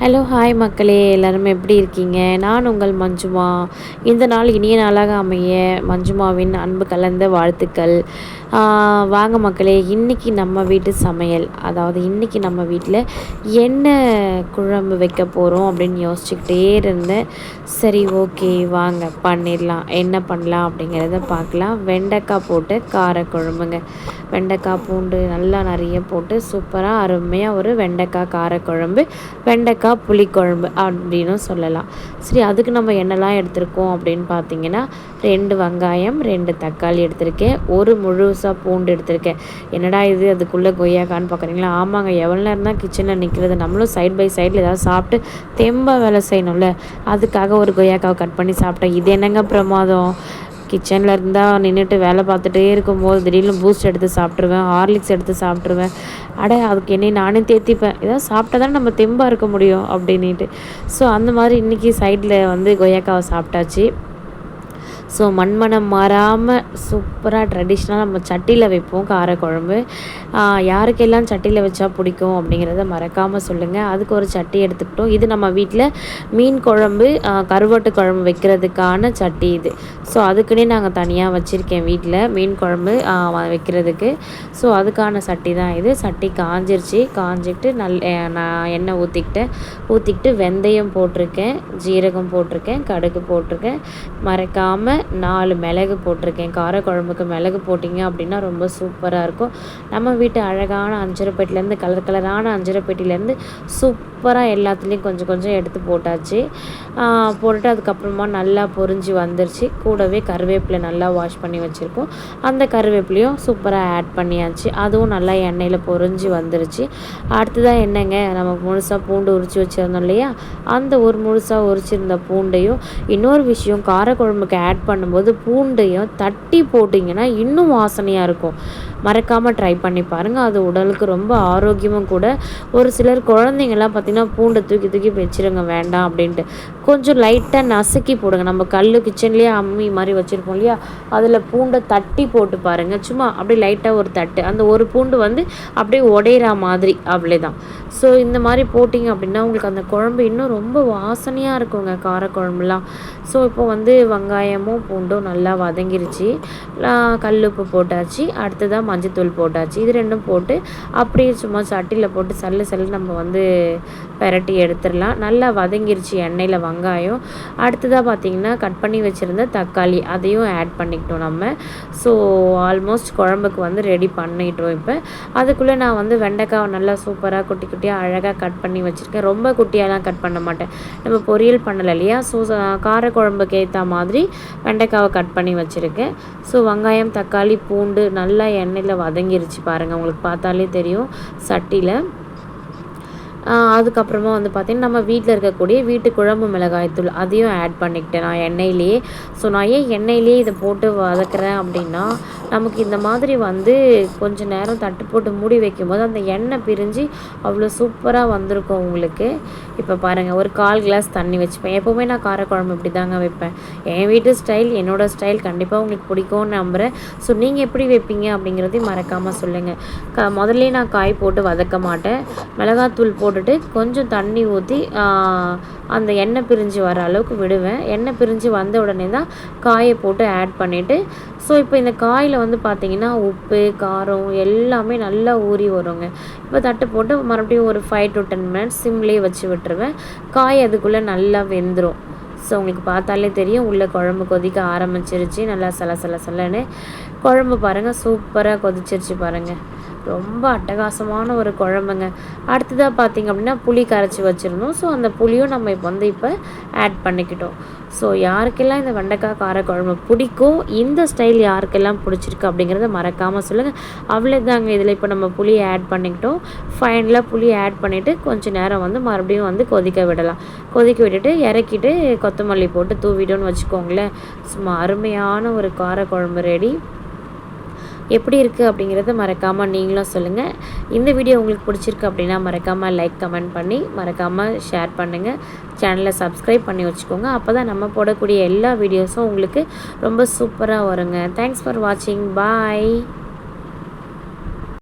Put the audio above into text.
Hello hi மக்களே. எல்லோரும் எப்படி இருக்கீங்க? நான் உங்கள் மஞ்சுமா. இந்த நாள் இனிய நாளாக அமைய மஞ்சுமாவின் அன்பு கலந்த வாழ்த்துக்கள். வாங்க மக்களே இன்றைக்கி நம்ம வீட்டு சமையல். அதாவது இன்றைக்கி நம்ம வீட்டில் என்ன குழம்பு வைக்க போகிறோம் அப்படின்னு யோசிச்சுக்கிட்டே இருந்தேன். சரி ஓகே வாங்க பண்ணிடலாம். என்ன பண்ணலாம் அப்படிங்கிறத பார்க்கலாம். வெண்டைக்காய் போட்டு கார குழம்புங்க வெண்டைக்காய் பூண்டு நல்லா நிறைய போட்டு சூப்பராக அருமையாக ஒரு வெண்டைக்காய் காரக்குழம்பு வெண்டைக்காய் புளிக்குழம்பு அப்படின்னு சொல்லலாம். சரி அதுக்கு நம்ம என்னெல்லாம் எடுத்திருக்கோம் அப்படின்னு பார்த்தீங்கன்னா ரெண்டு வெங்காயம் ரெண்டு தக்காளி எடுத்திருக்கேன். ஒரு முழு முழுசாக பூண்டு எடுத்திருக்கேன். என்னடா இது? அதுக்குள்ளே கொய்யாக்கான்னு பார்க்குறீங்களா ஆமாங்க எவ்வளோ நேரம் தான் கிச்சனில் நிற்கிறது நம்மளும் சைட் பை சைடில் ஏதாவது சாப்பிட்டு தெம்பாக வேலை செய்யணும்ல. அதுக்காக ஒரு கொய்யாக்காவை கட் பண்ணி சாப்பிட்டேன் இது என்னங்க பிரமாதம்? கிச்சனில் இருந்தால் நின்றுட்டு வேலை பார்த்துட்டே இருக்கும்போது திடீர்னு பூஸ்ட் எடுத்து சாப்பிட்ருவேன் ஹார்லிக்ஸ் எடுத்து சாப்பிட்ருவேன் அட அதுக்கு என்னை நானே தேத்திப்பேன். ஏதாவது சாப்பிட்டா தான் நம்ம தெம்பாக இருக்க முடியும் அப்படின்ட்டு ஸோ அந்த மாதிரி இன்றைக்கி சைடில் வந்து கொய்யாக்காவை சாப்பிட்டாச்சு. ஸோ மண்மனம் மாறாமல் சூப்பராக ட்ரெடிஷ்னலாக நம்ம சட்டியில் வைப்போம் காரக்குழம்பு. யாருக்கெல்லாம் சட்டியில் வச்சா பிடிக்கும் அப்படிங்கிறத மறக்காமல் சொல்லுங்கள் அதுக்கு ஒரு சட்டி எடுத்துக்கிட்டோம். இது நம்ம வீட்டில் மீன் குழம்பு கருவாட்டு குழம்பு வைக்கிறதுக்கான சட்டி இது. ஸோ அதுக்குன்னே நாங்கள் தனியாக வச்சுருக்கேன் வீட்டில் மீன் குழம்பு வைக்கிறதுக்கு. ஸோ அதுக்கான சட்டி தான் இது. சட்டி காஞ்சிருச்சு. காஞ்சிட்டு நல் நான் எண்ணெய் ஊற்றிக்கிட்டேன் ஊற்றிக்கிட்டு வெந்தயம் போட்டிருக்கேன் ஜீரகம் போட்டிருக்கேன் கடுகு போட்டிருக்கேன். மறக்காமல் நாலு மிளகு போட்டிருக்கேன். காரக்குழம்புக்கு மிளகு போட்டிங்க அப்படின்னா ரொம்ப சூப்பராக இருக்கும். நம்ம வீட்டு அழகான அஞ்சரைப்பேட்டிலேருந்து கலர் கலரான அஞ்சரைப்பேட்டிலேருந்து சூப்பராக எல்லாத்துலேயும் கொஞ்சம் கொஞ்சம் எடுத்து போட்டாச்சு. போட்டுட்டு அதுக்கப்புறமா நல்லா பொறிஞ்சி வந்துருச்சு. கூடவே கருவேப்பிலை நல்லா வாஷ் பண்ணி வச்சுருக்கோம். அந்த கருவேப்பிலையும் சூப்பராக ஆட் பண்ணியாச்சு. அதுவும் நல்லா எண்ணெயில் பொறிஞ்சி வந்துருச்சு. அடுத்ததாக என்னங்க? நம்ம முழுசாக பூண்டு உரித்து வச்சுருந்தோம் இல்லையா? அந்த ஒரு முழுசாக உரிச்சிருந்த பூண்டையும் இன்னொரு விஷயம் காரக்குழம்புக்கு ஆட் பண்ணும்போது பூண்டையும் தட்டி போட்டிங்கன்னா இன்னும் வாசனையாக இருக்கும். மறக்காமல் ட்ரை பண்ணி பாருங்கள் அது உடலுக்கு ரொம்ப ஆரோக்கியமும் கூட. ஒரு சிலர் குழந்தைங்கள்லாம் பார்த்திங்கன்னா பூண்டை தூக்கி தூக்கி வச்சிருங்க வேண்டாம் அப்படின்ட்டு. கொஞ்சம் லைட்டாக நசுக்கி போடுங்க. நம்ம கல் கிச்சன்லேயே அம்மி மாதிரி வச்சுருப்போம் இல்லையா? அதில் பூண்டை தட்டி போட்டு பாருங்கள் சும்மா அப்படியே லைட்டாக ஒரு தட்டு. அந்த ஒரு பூண்டு வந்து அப்படியே உடையிற மாதிரி. அவ்வளோதான் ஸோ இந்த மாதிரி போட்டிங்க அப்படின்னா உங்களுக்கு அந்த குழம்பு இன்னும் ரொம்ப வாசனையாக இருக்குங்க. காரக்குழம்புலாம். ஸோ இப்போ வந்து வெங்காயமும் பூண்டும் நல்லா வதங்கிருச்சு. கல் உப்பு போட்டாச்சு. அடுத்ததாக மஞ்சத்தூள் போட்டாச்சு. இது ரெண்டும் போட்டு அப்படியே சும்மா சட்டியில் போட்டு சல்லு சல்லு நம்ம வந்து பெரட்டி எடுத்துடலாம். நல்லா வதங்கிருச்சு எண்ணெயில் வெங்காயம். அடுத்ததாக பார்த்திங்கன்னா கட் பண்ணி வச்சுருந்த தக்காளி அதையும் ஆட் பண்ணிக்கிட்டோம் நம்ம. ஸோ ஆல்மோஸ்ட் குழம்புக்கு வந்து ரெடி பண்ணிட்டோம் இப்போ. அதுக்குள்ளே நான் வந்து வெண்டைக்காவை நல்லா சூப்பராக குட்டி குட்டியாக அழகாக கட் பண்ணி வச்சுருக்கேன். ரொம்ப குட்டியாலாம் கட் பண்ண மாட்டேன். நம்ம பொரியல் பண்ணலை இல்லையா? ஸோ கார குழம்புக்கு ஏற்ற மாதிரி வெண்டைக்காவை கட் பண்ணி வச்சுருக்கேன். ஸோ வெங்காயம் தக்காளி பூண்டு நல்லா எண்ணெய் எண்ணெயில் வதங்கிருச்சு பாருங்கள் உங்களுக்கு பார்த்தாலே தெரியும். சட்டியில் அதுக்கப்புறமா வந்து பார்த்திங்கன்னா நம்ம வீட்டில் இருக்கக்கூடிய வீட்டு குழம்பு மிளகாய் தூள் அதையும் ஆட் பண்ணிக்கிட்டேன் நான் எண்ணெயிலேயே ஸோ நான் ஏன் எண்ணெயிலேயே இதை போட்டு வதக்குறேன் அப்படின்னா நமக்கு இந்த மாதிரி வந்து கொஞ்சம் நேரம் தட்டு போட்டு மூடி வைக்கும்போது அந்த எண்ணெய் பிரிஞ்சு அவ்வளோ சூப்பராக வந்திருக்கும் உங்களுக்கு. இப்போ பாருங்கள் ஒரு கால் கிளாஸ் தண்ணி வச்சுப்பேன். எப்போவுமே நான் காரக்குழம்பு இப்படி தாங்க வைப்பேன். என் வீட்டு ஸ்டைல் என்னோடய ஸ்டைல் கண்டிப்பாக உங்களுக்கு பிடிக்கும்னு நம்புகிறேன் ஸோ நீங்கள் எப்படி வைப்பீங்க அப்படிங்கிறதையும் மறக்காமல் சொல்லுங்கள் க முதல்ல நான் காய் போட்டு வதக்க மாட்டேன். மிளகாத்தூள் போட்டு போட்டுட்டு கொஞ்சம் தண்ணி ஊற்றி அந்த எண்ணெய் பிரிஞ்சு வர அளவுக்கு விடுவேன். எண்ணெய் பிரிஞ்சு வந்த உடனே தான் காயை போட்டு ஆட் பண்ணிவிட்டு ஸோ இப்போ இந்த காயில் வந்து பார்த்திங்கன்னா உப்பு காரம் எல்லாமே நல்லா ஊறி வருங்க. இப்போ தட்டு போட்டு மறுபடியும் ஒரு ஃபைவ் டு டென் மினிட்ஸ் சிம்லேயே வச்சு விட்டுருவேன். காய் அதுக்குள்ளே நல்லா வெந்துடும் ஸோ உங்களுக்கு பார்த்தாலே தெரியும் உள்ளே குழம்பு கொதிக்க ஆரம்பிச்சிருச்சு. நல்லா சல சல சலன்னு குழம்பு பாருங்கள் சூப்பராக கொதிச்சிருச்சு பாருங்கள் ரொம்ப அட்டகாசமான ஒரு குழம்புங்க. அடுத்ததாக பார்த்திங்க அப்படின்னா புளி கரைச்சி வச்சுருந்தோம். ஸோ அந்த புளியும் நம்ம இப்போ வந்து இப்போ ஆட் பண்ணிக்கிட்டோம். ஸோ யாருக்கெல்லாம் இந்த வெண்டைக்காய் காரக்குழம்பு பிடிக்கும் இந்த ஸ்டைல் யாருக்கெல்லாம் பிடிச்சிருக்கு அப்படிங்கிறத மறக்காமல் சொல்லுங்கள் அவ்வளோதாங்க இதில் இப்போ நம்ம புளியை ஆட் பண்ணிக்கிட்டோம். ஃபைனலாக புளி ஆட் பண்ணிவிட்டு கொஞ்சம் நேரம் வந்து மறுபடியும் வந்து கொதிக்க விடலாம். கொதிக்க விட்டுட்டு இறக்கிட்டு கொத்தமல்லி போட்டு தூவிட்டோன்னு வச்சுக்கோங்களேன். சும்மா அருமையான ஒரு காரக்குழம்பு ரெடி எப்படி இருக்குது அப்படிங்கிறத மறக்காமல் நீங்களும் சொல்லுங்கள் இந்த வீடியோ உங்களுக்கு பிடிச்சிருக்கு அப்படின்னா மறக்காமல் லைக் கமெண்ட் பண்ணி மறக்காமல் ஷேர் பண்ணுங்கள் சேனலை சப்ஸ்கிரைப் பண்ணி வச்சுக்கோங்க. அப்போ தான் நம்ம போடக்கூடிய எல்லா வீடியோஸும் உங்களுக்கு ரொம்ப சூப்பராக வருங்க. தேங்க்ஸ் ஃபார் வாட்சிங் பாய்